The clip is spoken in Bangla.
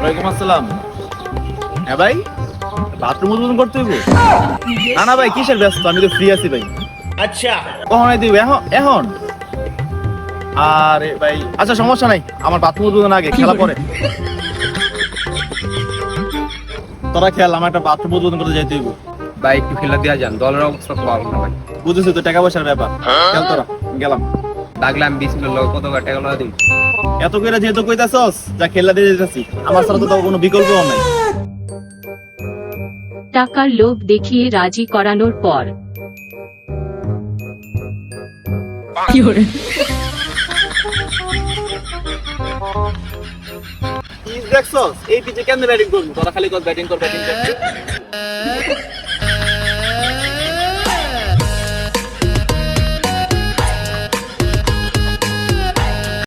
ওয়ালাইকুম আসসালাম। হ্যাঁ ভাই বাথরুম উদ্বোধন করতে হইব? না না ভাই কিসের ব্যস্ত? আমি তো ফ্রি আছি ভাই। আচ্ছা। কখন দিব এখন এখন? আরে ভাই আচ্ছা সমস্যা নাই। আমার বাথরুম উদ্বোধন আগে খেলা পরে। তোরা খেল আমার একটা বাথরুম উদ্বোধন করতে যাইতে হইব। ভাই একটু খেলা দেওয়া যান দলের অবস্থা তো ভালো না ভাই। বুঝেছি তো টাকা পয়সার ব্যাপার। হ্যাঁ? খেল তোরা গেলাম। ডাকলাম বিশ মিনিট লোক কত টাকা লাগা দিন এত করে যেহেতু কইতাছস যা খেলা দিয়ে যেতেছি আমার ছাড়া তো কোনো বিকল্প নাই। টাকার লোভ দেখিয়ে রাজি করানোর পর। দেখছস? এই পিচে কেন ব্যাটিং করবি? তোরা খালি কর ব্যাটিং কর ব্যাটিং কর।